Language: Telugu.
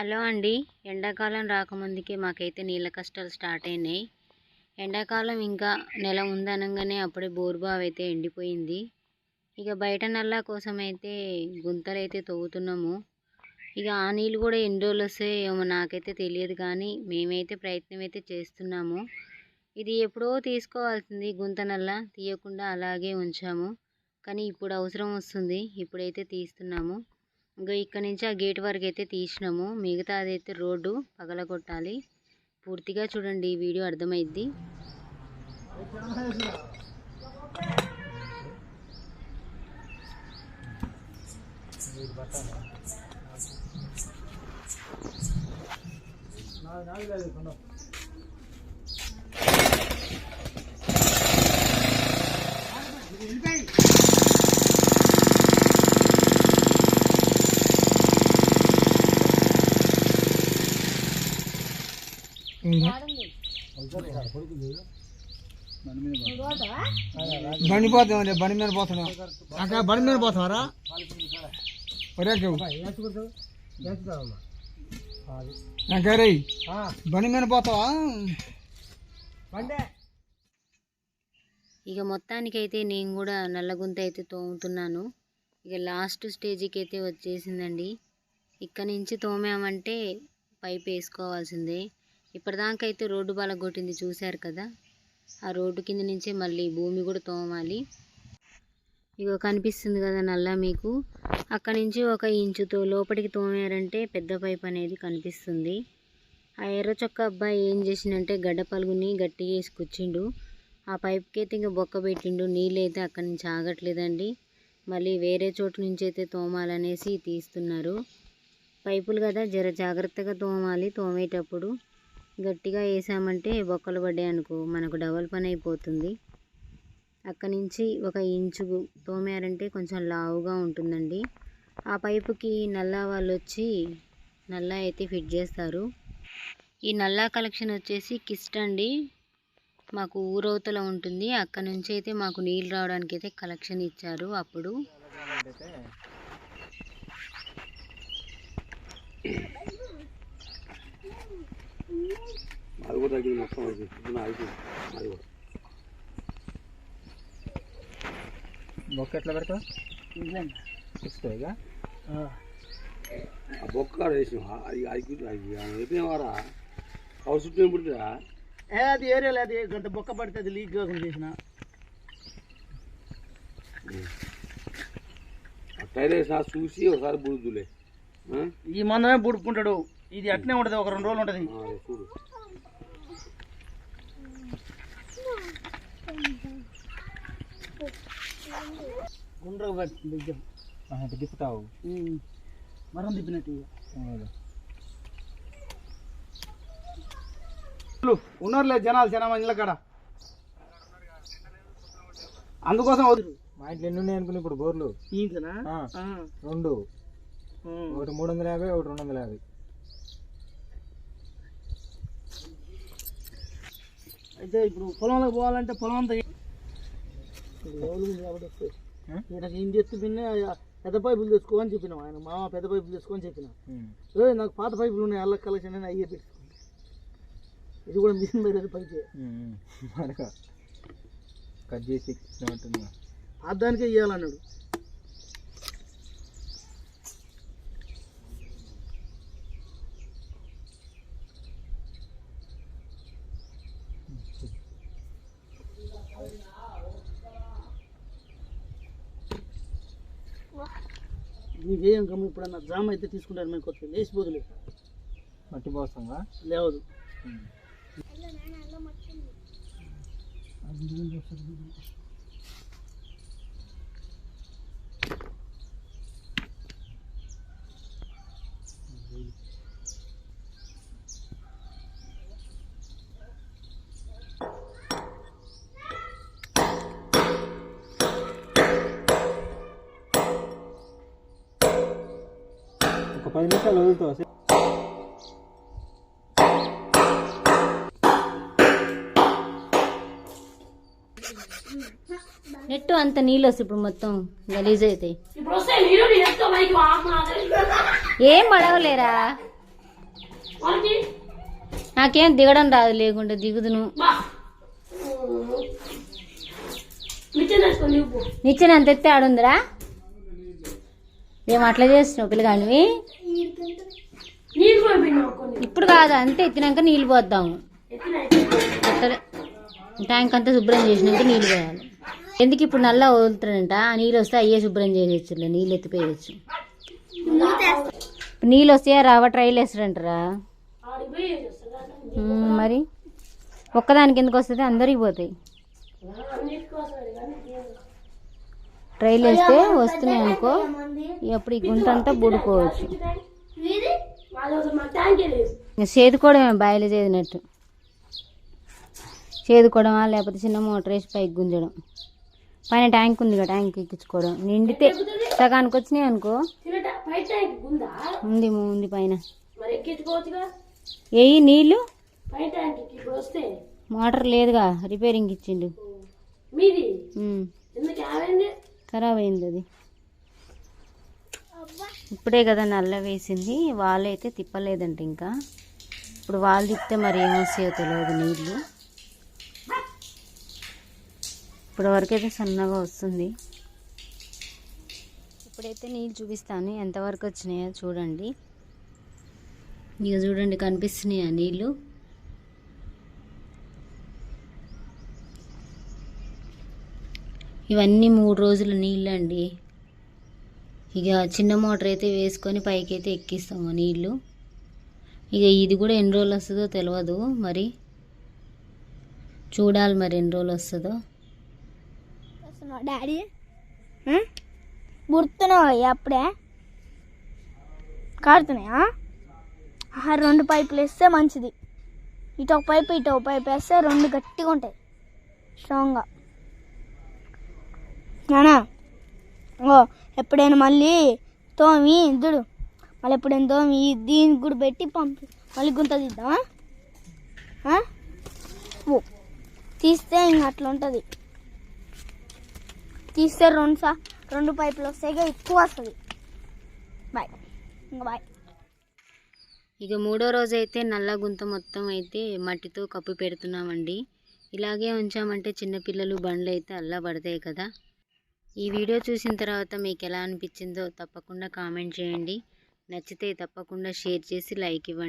హలో అండి. ఎండాకాలం రాకముందుకే మాకైతే నీళ్ళ కష్టాలు స్టార్ట్ అయినాయి. ఎండాకాలం ఇంకా నెల ఉందనగానే అప్పుడే బోర్బావ్ అయితే ఎండిపోయింది. ఇక బయట నల్లా కోసం అయితే గుంతలు అయితే తవ్వుతున్నాము. ఇక ఆ నీళ్ళు కూడా ఎన్ని రోజులు వస్తాయేమో నాకైతే తెలియదు కానీ మేమైతే ప్రయత్నం అయితే చేస్తున్నాము. ఇది ఎప్పుడో తీసుకోవాల్సింది గుంత నల్ల తీయకుండా అలాగే ఉంచాము. కానీ ఇప్పుడు అవసరం వస్తుంది. ఇప్పుడైతే తీస్తున్నాము. ఇంకా ఇక్కడ నుంచి ఆ గేట్ వరకు అయితే తీసినాము. మిగతా అదైతే రోడ్డు పగలగొట్టాలి. పూర్తిగా చూడండి ఈ వీడియో అర్థమైద్ది. బండి పోతాం బండి మీద పోతున్నాం. అక్కడ బండి మీద ఒరే నాకరే బండి మీద పోతావా? ఇక మొత్తానికైతే నేను కూడా నల్లగుంత అయితే తోముతున్నాను. ఇక లాస్ట్ స్టేజ్కి అయితే వచ్చేసిందండి. ఇక్కడ నుంచి తోమామంటే పైప్ వేసుకోవాల్సిందే. ఇప్పటిదాకా అయితే రోడ్డు బాల కొట్టింది చూశారు కదా? ఆ రోడ్డు కింద నుంచే మళ్ళీ భూమి కూడా తోమాలి. ఇగో కనిపిస్తుంది కదా నల్ల మీకు? అక్కడి నుంచి ఒక ఇంచుతో లోపలికి తోమారంటే పెద్ద పైప్ అనేది కనిపిస్తుంది. ఆ ఎర్ర చొక్క అబ్బాయి ఏం చేసిండంటే గడ్డ పలుగుని గట్టిగా వేసుకొచ్చిండు. ఆ పైప్కి అయితే ఇంకా బొక్క పెట్టిండు. నీళ్ళు అయితే అక్కడి నుంచి ఆగట్లేదండి. మళ్ళీ వేరే చోటు నుంచి అయితే తోమాలనేసి తీస్తున్నారు. పైపులు కదా జర జాగ్రత్తగా తోమాలి. తోమేటప్పుడు గట్టిగా వేసామంటే బొక్కలు పడ్డాయి అనుకో మనకు డబల్ పని అయిపోతుంది. అక్కడి నుంచి ఒక ఇంచు తోమారంటే కొంచెం లావుగా ఉంటుందండి. ఆ పైపుకి నల్లా వాళ్ళు వచ్చి నల్లా అయితే ఫిట్ చేస్తారు. ఈ నల్లా కలెక్షన్ వచ్చేసి కిస్ట్ అండి. మాకు ఊరవతల ఉంటుంది. అక్కడ నుంచి అయితే మాకు నీళ్ళు రావడానికి అయితే కలెక్షన్ ఇచ్చారు అప్పుడు. అది కూడా తగ్గింది మొత్తం అది ఇది నా అయిపోయింది అది కూడా బొక్క ఎట్లా పెడతావు ఇస్తాయిగా ఆ బొక్క కాడ వేసినాం అది అది అది అయిపోయినవారా హౌస్ చుట్టూ ఏం పుడుతుందా ఏ అది ఏరియాలో అది గంట బొక్క పడితే అది లీక్ కాకుండా చేసిన ఆ టైర్ వేసినా చూసి ఒకసారి బుడుదులే ఆ? ఈ మందమే బుడుకుంటాడు ఇది అట్నే ఉంటది ఒక రెండు రోజులు ఉంటది. తిప్పుతావు. మరం తిప్పినట్టు ఉన్నారులే జనాలు జనం ఇండ్ల కాడ. అందుకోసం వదులు మా ఇంట్లో ఎన్ని ఉన్నాయి అనుకున్నా ఇప్పుడు బోర్లు? ఇంట్లోనా? రెండు. ఒకటి మూడు వందల యాభై ఒకటి రెండు వందల యాభై. అయితే ఇప్పుడు పొలంలోకి పోవాలంటే పొలం అంతా? ఈయనకి ఏం చేస్తూ పిన్నే పెద్ద పైపులు తెచ్చుకో అని చెప్పినాం ఆయన మామ పెద్ద పైపులు తెచ్చుకో అని చెప్పిన. ఏ నాకు పాత పైపులు ఉన్నాయి అల్ల కలెక్షన్ అని అయ్యే పెట్టుకో ఇది కూడా మిషన్ మీద పైపే కట్ చేసి పాత దానికే ఇవ్వాలన్నాడు నీకేం గమ్ము ఇప్పుడన్నా జామ అయితే తీసుకుంటాను మేము కొత్త లేచిపోతులే మట్టి పోస్తాంగా లేవదు. ఉమ్. పది నిమిషాలు వదులుతావా? సార్? నెట్టు అంత నీళ్ళు వస్తాయి ఇప్పుడు మొత్తం గలీజ్ అయితే. ఏం పడవలేరా? నాకేం దిగడం రాదు లేకుంటే దిగుదును. నిచ్చెన అంత ఎత్తే ఆడుందిరా? ఏం అట్లా చేస్తున్నావు పిల్లగానివి ఇప్పుడు కాదు అంతే ఎత్తినాక నీళ్ళు పోద్దాము ట్యాంక్ అంతా శుభ్రం చేసినాక నీళ్ళు పోయాలి. ఎందుకు ఇప్పుడు నల్లా వదులుతాడంట ఆ నీళ్ళు వస్తే అయ్యే శుభ్రం చేయొచ్చు నీళ్ళు ఎత్తిపోయచ్చు నీళ్ళు వస్తే రావా ట్రైల్ వేస్తాడంటారా? ఉమ్, మరి? ఒక్కదానికి ఎందుకు వస్తుంది? అందరికి పోతాయి. ట్రైల్ వేస్తే వస్తున్నాయి అనుకో ఎప్పుడు ఈ గుంట అంతా బుడుకోవచ్చు చేదుకోవడమే బాయిలు చేదినట్టు. చేదుకోవడమా లేకపోతే చిన్న మోటార్ వేసి పైకి గుంజడం. పైన ట్యాంక్ ఉంది కదా ట్యాంక్ ఎక్కించుకోవడం. నిండితే సగానికి వచ్చినాయి అనుకో. ఉంది? ఉంది పైన. ఏయి నీళ్ళు? మోటార్ లేదుగా రిపేరింగ్ ఇచ్చిండు. ఖరాబ్ అయింది అది. ఇప్పుడే కదా నల్ల వేసింది. వాళ్ళు అయితే తిప్పలేదంట ఇంకా. ఇప్పుడు వాళ్ళు తిప్పితే మరి ఏమొస్తాయో తెలియదు నీళ్ళు ఇప్పటివరకు అయితే సన్నగా వస్తుంది. ఇప్పుడైతే నీళ్ళు చూపిస్తాను. ఎంతవరకు వచ్చినాయో చూడండి. ఇక చూడండి కనిపిస్తున్నాయా నీళ్ళు ఇవన్నీ మూడు రోజుల నీళ్ళు అండి ఇక చిన్న మోటార్ అయితే వేసుకొని పైకి అయితే ఎక్కిస్తాము నీళ్ళు ఇక ఇది కూడా ఎన్ని రోజులు వస్తుందో తెలియదు మరి. చూడాలి మరి ఎన్ని రోజులు వస్తుందో. డాడీ? గుర్తున్నావు అప్పుడే? కాడుతున్నాయా ఆ రెండు పైపులు వేస్తే మంచిది. ఇటు ఒక పైపు ఇటు ఒక పైపు వేస్తే రెండు గట్టిగా ఉంటాయి. స్ట్రాంగ్గా. నానా? ఓ ఎప్పుడైనా మళ్ళీ తోమి ఇద్దుడు మళ్ళీ ఎప్పుడైనా తోమి దీనికి కూడా పెట్టి పంపి. మళ్ళీ గుంత తీద్దామా? ఓ. తీస్తే ఇంక అట్లా ఉంటుంది. తీస్తే రెండు సా రెండు పైపులు వస్తాయి ఎక్కువ వస్తుంది. బాయ్. ఇంకా బాయ్. ఇక మూడో రోజు అయితే నల్ల గుంత మొత్తం అయితే మట్టితో కప్పు పెడుతున్నామండి. ఇలాగే ఉంచామంటే చిన్నపిల్లలు బండ్లు అయితే అల్లా పడతాయి కదా. ఈ వీడియో చూసిన తర్వాత మీకు ఎలా అనిపించిందో తప్పకుండా కామెంట్ చేయండి. నచ్చితే తప్పకుండా షేర్ చేసి లైక్ ఇవ్వండి.